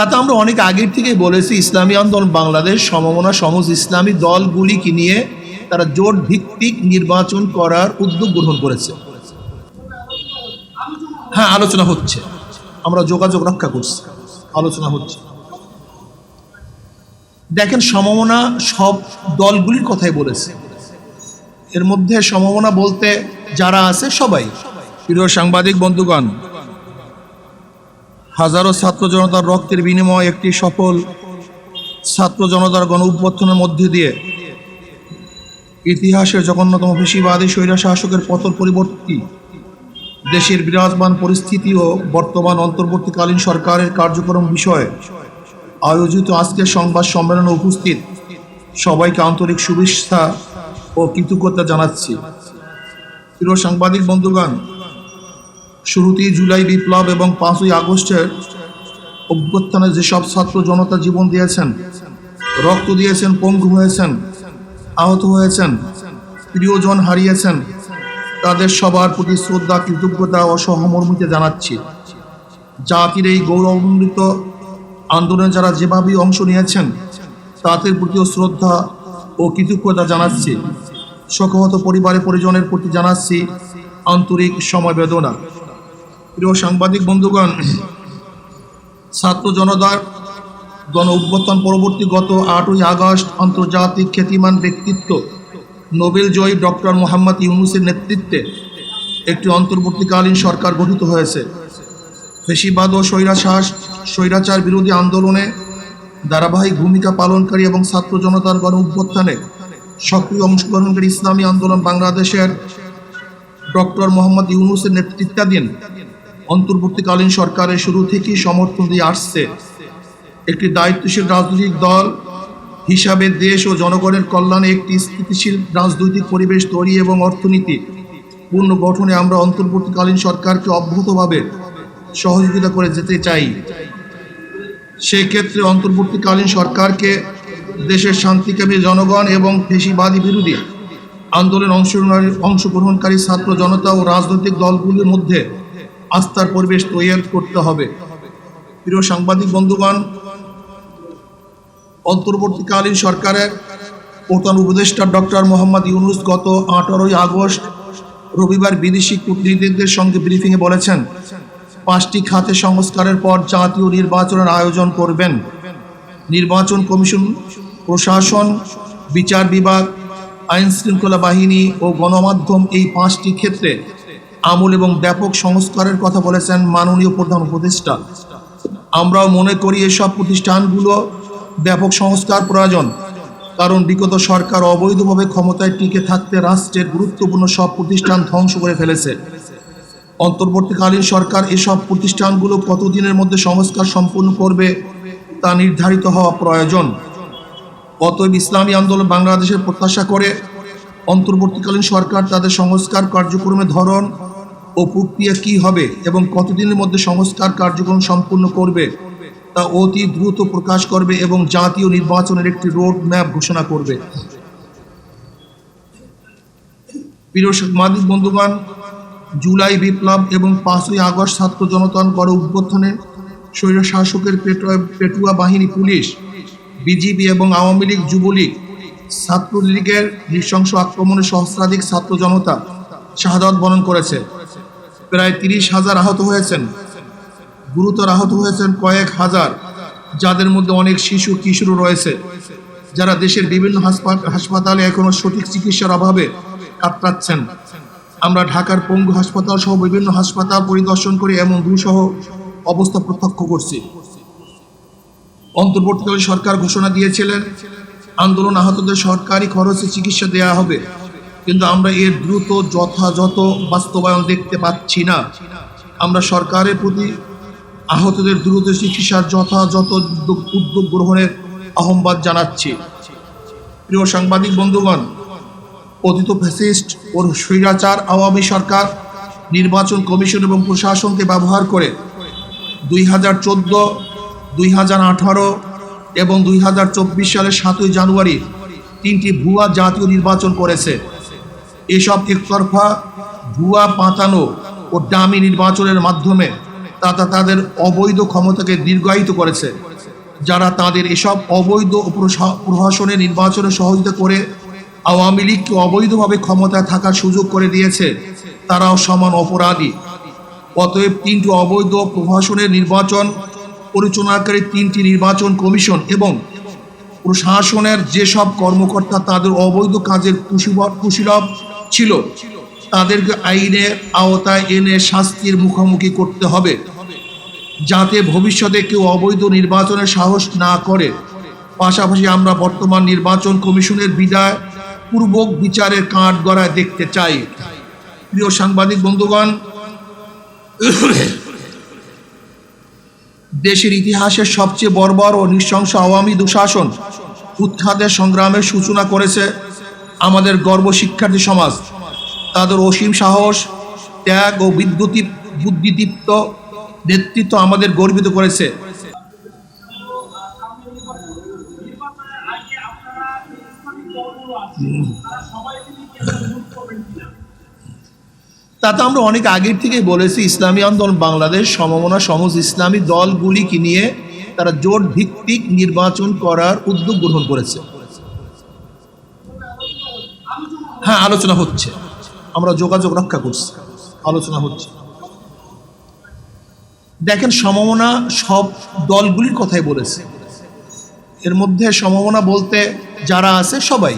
তাতে আমরা অনেক আগের থেকেই বলেছি, ইসলামী আন্দোলন বাংলাদেশ সমমনা সমাজ ইসলামী দলগুলিকে নিয়ে তারা জোট ভিত্তিক নির্বাচন করার উদ্যোগ গ্রহণ করেছে। হ্যাঁ আলোচনা হচ্ছে। আমরা যোগাযোগ রক্ষা করছি। আলোচনা হচ্ছে। দেখেন, সমমনা সব দলগুলির কথাই বলেছে। এর মধ্যে সমমনা বলতে যারা আছে, সবাই। প্রিয় সাংবাদিক, বন্ধুগণ হাজারো ছাত্র জনতার রক্তের বিনিময়ে একটি সফল ছাত্র জনতার গণ অভ্যর্থনের মধ্যে দিয়ে ইতিহাসের জঘন্যতম বেশিবাদী স্বৈরা শাসকের পতন পরিবর্তী দেশের বিরাজমান পরিস্থিতি ও বর্তমান অন্তর্বর্তীকালীন সরকারের কার্যক্রম বিষয়ে আয়োজিত আজকের সংবাদ সম্মেলনে উপস্থিত সবাইকে আন্তরিক শুভেচ্ছা ও কৃতজ্ঞতা জানাচ্ছি। প্রিয় সাংবাদিক, বন্ধুগণ শুরুতেই জুলাই বিপ্লব এবং পাঁচই আগস্টের অভ্যুত্থানে যেসব ছাত্র জনতা জীবন দিয়েছেন, রক্ত দিয়েছেন, পঙ্গু হয়েছেন, আহত হয়েছেন, প্রিয়জন হারিয়েছেন, তাদের সবার প্রতি শ্রদ্ধা, কৃতজ্ঞতা ও সহমর্মিতে জানাচ্ছি। জাতির এই গৌরবান্বিত আন্দোলনে যারা যেভাবেই অংশ নিয়েছেন, তাদের প্রতিও শ্রদ্ধা ও কৃতজ্ঞতা জানাচ্ছি। শোকহত পরিবারের পরিজনের প্রতি জানাচ্ছি আন্তরিক সমবেদনা। প্রিয় সাংবাদিক বন্ধুগণ, ছাত্র জনতার গণ অভ্যুত্থান পরবর্তী গত আটই আগস্ট আন্তর্জাতিক খ্যাতিমান ব্যক্তিত্ব, নোবেল জয়ী ডক্টর মোহাম্মদ ইউনুসের নেতৃত্বে একটি অন্তর্বর্তীকালীন সরকার গঠিত হয়েছে। ফেসিবাদ ও স্বৈরাচার স্বৈরাচার বিরোধী আন্দোলনে ধারাবাহিক ভূমিকা পালনকারী এবং ছাত্র জনতার গণ অভ্যুত্থানে সক্রিয় অংশগ্রহণকারী ইসলামী আন্দোলন বাংলাদেশের ডক্টর মোহাম্মদ ইউনুসের নেতৃত্বাধীন অন্তর্বর্তীকালীন সরকারের শুরু থেকেই সমর্থন দিয়ে আসছে। একটি দায়িত্বশীল রাজনৈতিক দল হিসাবে দেশ ও জনগণের কল্যাণে একটি স্থিতিশীল রাজনৈতিক পরিবেশ তৈরি এবং অর্থনীতি পূর্ণ গঠনে আমরা অন্তর্বর্তীকালীন সরকারকে অব্যাহতভাবে সহযোগিতা করে যেতে চাই। সেক্ষেত্রে অন্তর্বর্তীকালীন সরকারকে দেশের শান্তিকামী জনগণ এবং ফেসিবাদী বিরোধী আন্দোলন অংশগ্রহণকারী ছাত্র জনতা ও রাজনৈতিক দলগুলির মধ্যে আস্থার পরিবেশ তৈরি করতে হবে। প্রিয় সাংবাদিক বন্ধুগণ, অন্তর্বর্তীকালীন সরকারের প্রধান উপদেষ্টা ডক্টর মোহাম্মদ ইউনুস গত আঠারোই আগস্ট রবিবার বিদেশি কূটনীতিকদের সঙ্গে ব্রিফিংয়ে বলেছেন, পাঁচটি খাতে সংস্কারের পর জাতীয় নির্বাচনের আয়োজন করবেন। নির্বাচন কমিশন, প্রশাসন, বিচার বিভাগ আইন শৃঙ্খলা বাহিনী ও গণমাধ্যম এই পাঁচটি ক্ষেত্রে আমূল এবং ব্যাপক সংস্কারের কথা বলেছেন মাননীয় প্রধান উপদেষ্টা। আমরাও মনে করি এসব প্রতিষ্ঠানগুলো ব্যাপক সংস্কার প্রয়োজন, কারণ বিগত সরকার অবৈধভাবে ক্ষমতায় টিকে থাকতে রাষ্ট্রের গুরুত্বপূর্ণ সব প্রতিষ্ঠান ধ্বংস করে ফেলেছে। অন্তর্বর্তীকালীন সরকার এসব প্রতিষ্ঠানগুলো কতদিনের মধ্যে সংস্কার সম্পূর্ণ করবে তা নির্ধারিত হওয়া প্রয়োজন। অতএব ইসলামী আন্দোলন বাংলাদেশের প্রত্যাশা করে অন্তর্বর্তীকালীন সরকার তাদের সংস্কার কার্যক্রমের ধরন ও প্রক্রিয়া কী হবে এবং কতদিনের মধ্যে সংস্কার কার্যক্রম সম্পূর্ণ করবে, তা অতি দ্রুত প্রকাশ করবে এবং জাতীয় নির্বাচনের একটি রোড ম্যাপ ঘোষণা করবে। প্রিয় সাংবাদিক জুলাই বিপ্লব এবং পাঁচই আগস্ট ছাত্র জনতার গড় উদ্বোধনে স্বৈর শাসকের পেটুয়া পেটুয়া বাহিনী পুলিশ, বিজিবি এবং আওয়ামী লীগ যুবলীগ, ছাত্রলীগের নৃশংস আক্রমণে সহস্রাধিক ছাত্র জনতা শাহাদত বরণ করেছে। প্রায় তিরিশ হাজার আহত হয়েছেন। গুরুতর আহত হয়েছেন কয়েক হাজার, যাদের মধ্যে অনেক শিশু কিশোর রয়েছে। যারা দেশের বিভিন্ন হাসপা- হাসপাতালে এখনও সঠিক চিকিৎসার অভাবে কাতরাচ্ছেন। আমরা ঢাকার পঙ্গু হাসপাতাল সহ বিভিন্ন হাসপাতাল পরিদর্শন করে এমন দুঃসহ অবস্থা প্রত্যক্ষ করছি। অন্তর্বর্তীকালীন সরকার ঘোষণা দিয়েছিলেন, আন্দোলন আহতদের সরকারি খরচে চিকিৎসা দেওয়া হবে। কিন্তু আমরা এর দ্রুত, যথাযথ বাস্তবায়ন দেখতে পাচ্ছি না। আমরা সরকারের প্রতি আহতদের দ্রুত চিকিৎসার যথাযথ উদ্যোগ গ্রহণের আহ্বান জানাচ্ছি। প্রিয় সাংবাদিক বন্ধুগণ পতিত ফ্যাসিস্ট ও স্বৈরাচার আওয়ামী সরকার, নির্বাচন কমিশন এবং প্রশাসনকে ব্যবহার করে দুই হাজার চোদ্দ, দুই হাজার আঠারো এবং দুই হাজার চব্বিশ সালের সাতই জানুয়ারি তিনটি ভুয়া জাতীয় নির্বাচন করেছে। এসব একতরফা ভুয়া, পাতানো ও ডামি নির্বাচনের মাধ্যমে তারা তাদের অবৈধ ক্ষমতাকে দীর্ঘায়িত করেছে। যারা তাদের এসব অবৈধ ও প্রশা- প্রশাসনের নির্বাচনে সহযোগিতা করে আওয়ামী লীগকে অবৈধভাবে ক্ষমতায় থাকার সুযোগ করে দিয়েছে, তারাও সমান অপরাধী। অতএব তিনটি অবৈধ প্রশাসনের নির্বাচন, পরিচালনাকারী তিনটি নির্বাচন কমিশন এবং প্রশাসনের যেসব কর্মকর্তা তাদের অবৈধ কাজের কুশীলভ ছিল, তাদেরকে আইনের আওতায় এনে শাস্তির মুখোমুখি করতে হবে, যাতে ভবিষ্যতে কেউ অবৈধ নির্বাচনের সাহস না করে। পাশাপাশি আমরা বর্তমান নির্বাচন কমিশনের বিদায় পূর্বক বিচারের কাঠ গড়ায় দেখতে চাই। প্রিয় সাংবাদিক বন্ধুগণ, দেশের ইতিহাসের সবচেয়ে বর্বর ও নৃশংস আওয়ামী দুঃশাসন উৎখাতের সংগ্রামের সূচনা করেছে আমাদের গর্ব শিক্ষার্থী সমাজ, তাদের অসীম সাহস, ত্যাগ ও বিদ্যুতি বুদ্ধিদীপ্ত নেতৃত্ব আমাদের গর্বিত করেছে। তাতে আমরা অনেক আগের থেকেই বলেছি, ইসলামী আন্দোলন বাংলাদেশ সমমনা সমস্ত ইসলামী দলগুলিকে নিয়ে তারা জোট ভিত্তিক নির্বাচন করার উদ্যোগ গ্রহণ করেছে। হ্যাঁ আলোচনা হচ্ছে। আমরা যোগাযোগ রক্ষা করছি। আলোচনা হচ্ছে। দেখেন সম্ভাবনা সব দলগুলির কথাই বলেছে। এর মধ্যে সম্ভাবনা বলতে যারা আছে, সবাই।